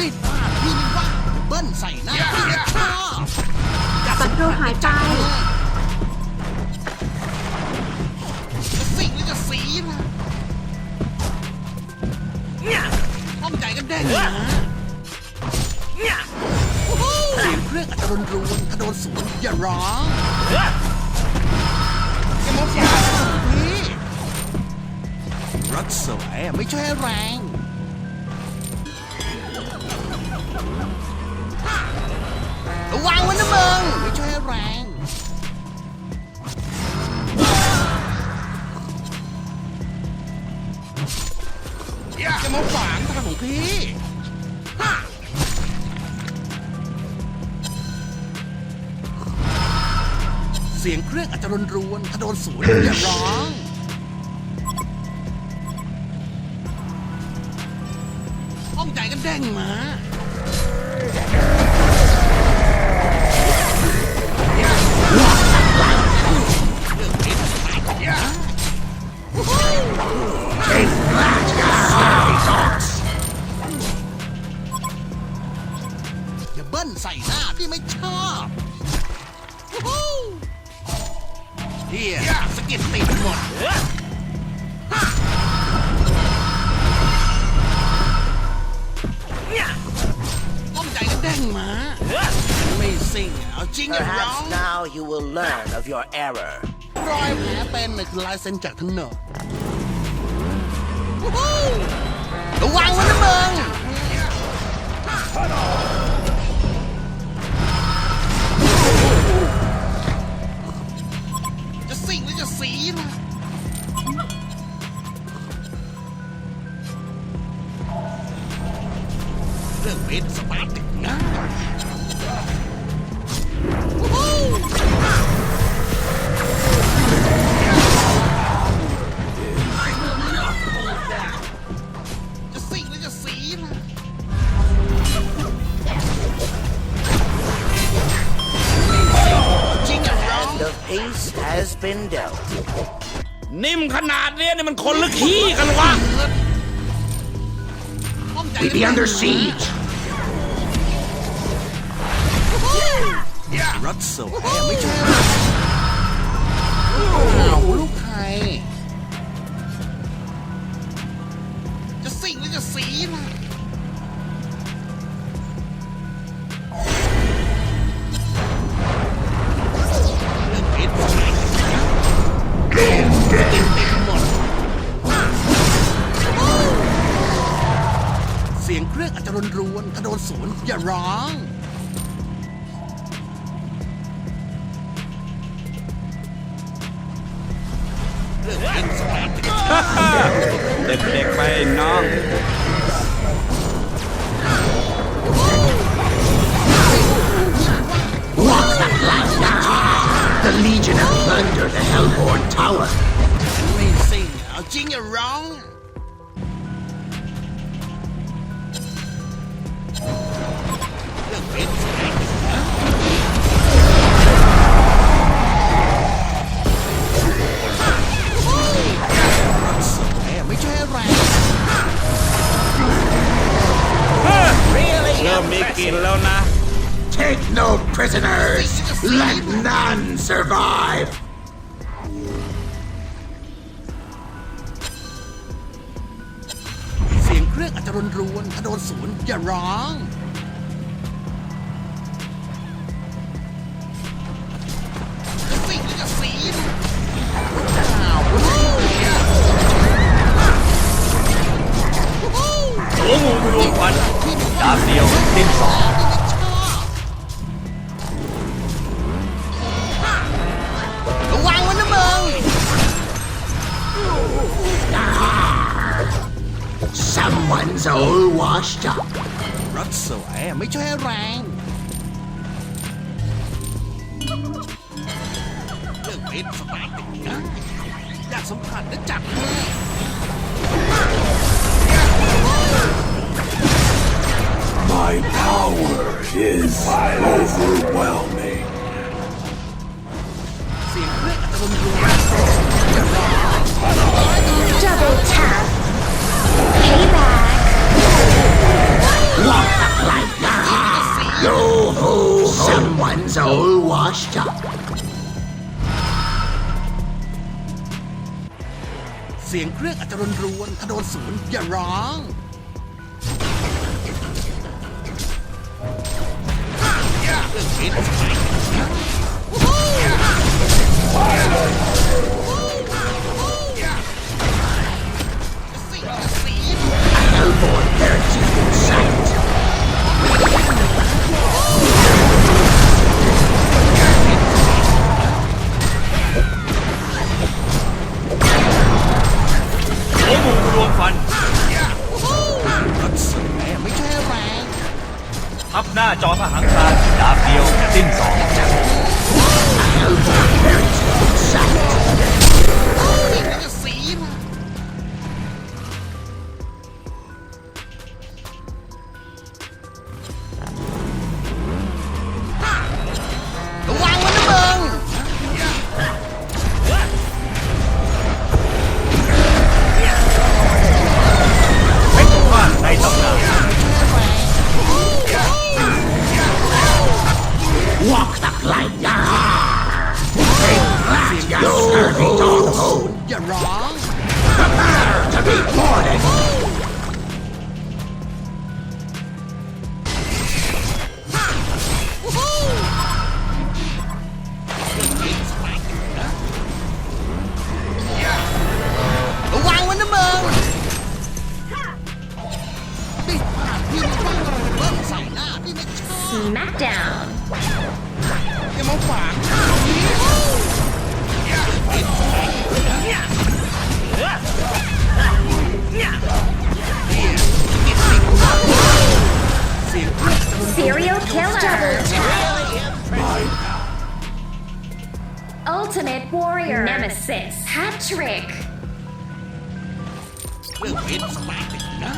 ได้ป้าพี่นี่ว่าจะเบิ้ลใส่หน้าพี่ไม่ชอบศัตรูหายไปจะสิ่งหรือจะสีนะห้องใจกันแดงนะโอ้โหเสียงเครื่องอาจจะรุนรวนถ้าโดนสวนอย่าร้องอย่ามาฝ่าพี่รักสวยไม่ช่วยแรง เสียงเครื่องอาจจะรนรวนถ้าโดนสวนอย่าร้อง ห้องใจกันแด้งมา อย่าเบิ้ลใส่หน้าพี่ไม่ชอบวู้ฮู้ เฮียสะกิดติดหมดต้องใจกันแด้งมา ไม่สิ่งเอาจริงอย่าร้อง Perhaps now you will learn of your error. รอยแผลเป็นน่ะคือลายเซ็นจากทั้งเนอะวู้ฮู้ระวังไว้นะมึง has been dealt. นิ่มขนาดเนี้ยนี่มันคนหรือขี้กันวะ We be under siege รัสเซลแอร์ไม่ใช่อ้าวลูกใครจะสิ่งหรือจะสีนะ นสวนอย่าร้อง เรื่องเป็นสปาร์ติก เด็กๆไปน้อง The Legion have plundered the Hellborn Tower. ไม่สิ่งเอา นแล้วนะ Take no prisoners. Let none survive. เสียงเครื่องอาจจะรนรวนถ้าโดนสวนอย่าร้อง เรื่องเป็นสปาร์ติกนะอยากสัมผัสและจับให้ My power is overwhelming. เสียงเครื่องอาจจะรนรว Someone's all washed up. เสียงเครื่องอัตรนรวนถ้าโดนศูนย์อย่าร้อง เครื่องคิ Warrior Nemesis Hat Trick เครื่องปิดสมัยติดนะ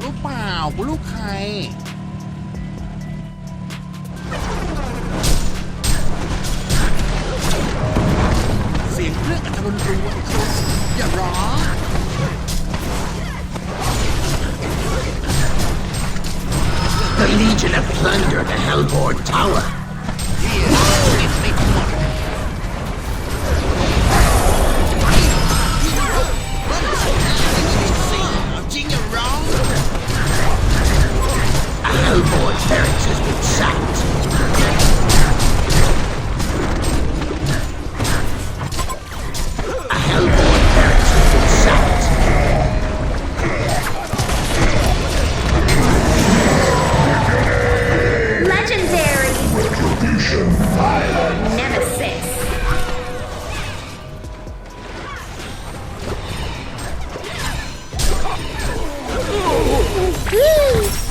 รู้เปล่ากูลูกใคร เสียงเครื่องอาจจะรนรวนอย่าร้อง Legion have plundered the Hellborn Tower.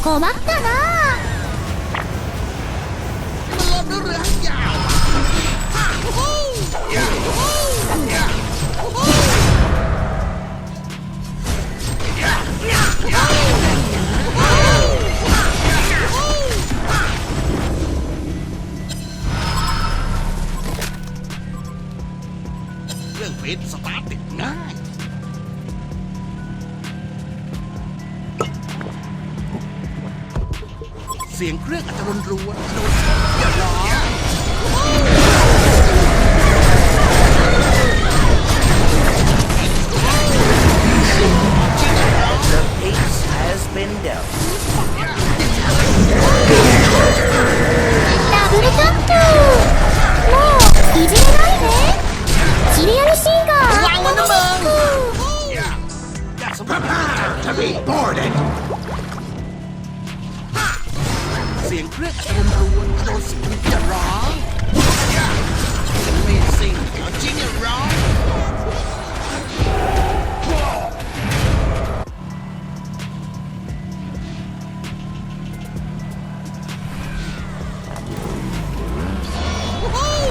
困ったな มันลบด้วยเรือหางยาวอ่ะโอ้โหโอ้โหโอ้โหเครื่องปิดส สียงเครื่องอาจจะรนรวนโดนอย่าร้อง The ace has been dealt. ダブルタップもういじめないでシリアルシンガー วางมันนะมึงอย่าอย่าสม Prepare to be boarded. เสียงเครื่องอาจจะรนรวนโดนสิงอย่าร้องอย่าไม่สิงเอาจริงอย่าร้อง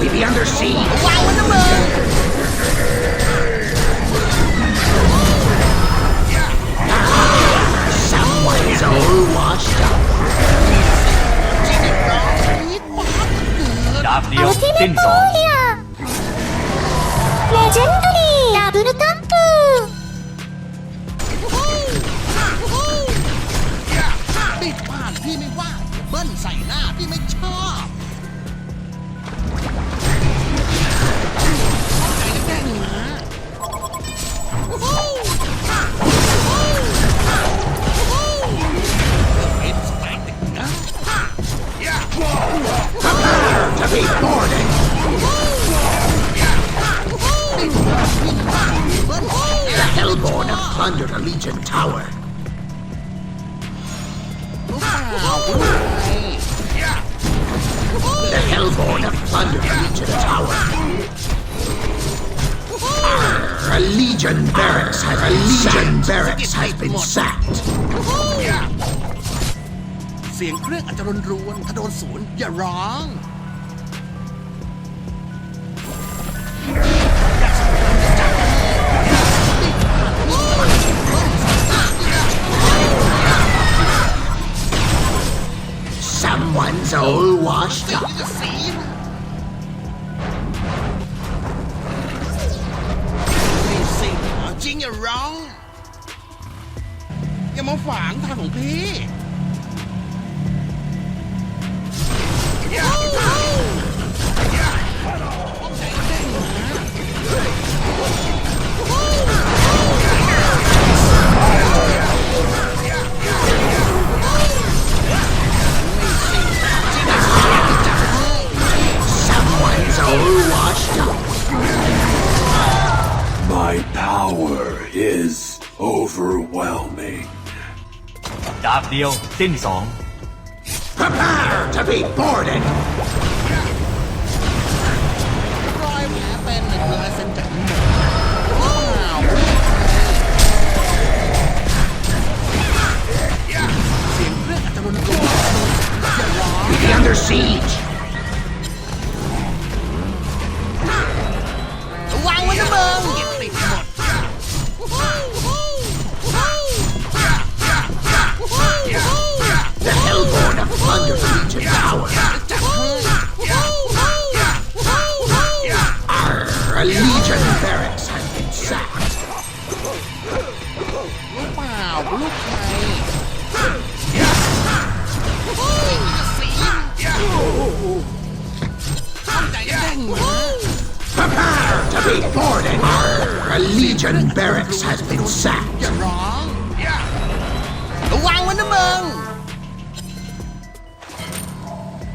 We be under siege. 跟你 have plundered a Legion tower. Arr, a Legion barracks has a Legion barracks has been sacked. เสียงเครื่องอาจจะรนรวนถ้าโดนสวนอย่าร้อง Someone's all washed up. จะสีนี่สิเอาจริงอย่าร้อง อย่ามาฝางทางของพี่ เดียว สิ้นสอง Prepare to be boarded. เปล่าลูกใครตั้งใจแย่งนะ Prepare to be boarded. Arr, a Legion barracks has been sacked. อย่าร้องระวังไว้นะมึง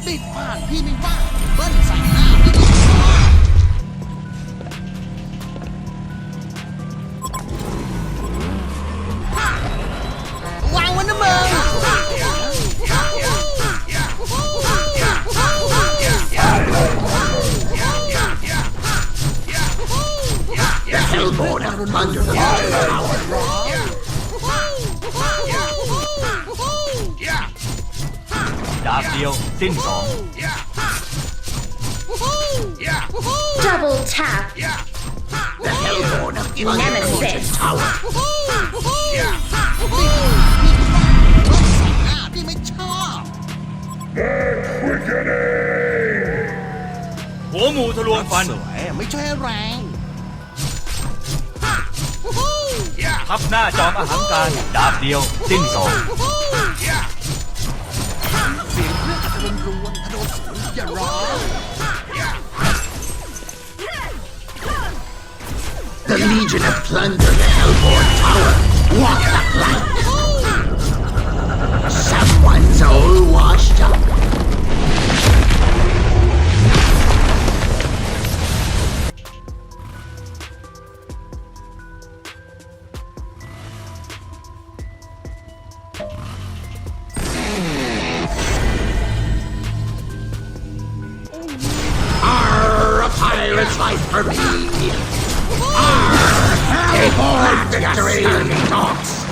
ติดผ่านพี่ไม่ว่า เบิ้ลใส่ Hellborn have plundered the Legion tower. ดาบเดียวสิ้นสอง Double tap. The Hellborn have plundered the Legion Nemesis. tower. หน้าพี่ไม่ชอบ หัวหมูทะลวงฟัน สวย ไม่ช่วยแรง ทับหน้าจอมอาหารการ ดาบเดียว สิ้นสอง เสียงเครื่องอาจจะรนรวนถ้าโดนสวนอย่าร้อง The Legion have plundered the Hellborn tower. Walk the plank. Someone's all washed up. Pirate's life for me. Arr, Hellborn victory, dogs.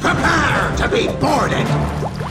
Prepare to be boarded.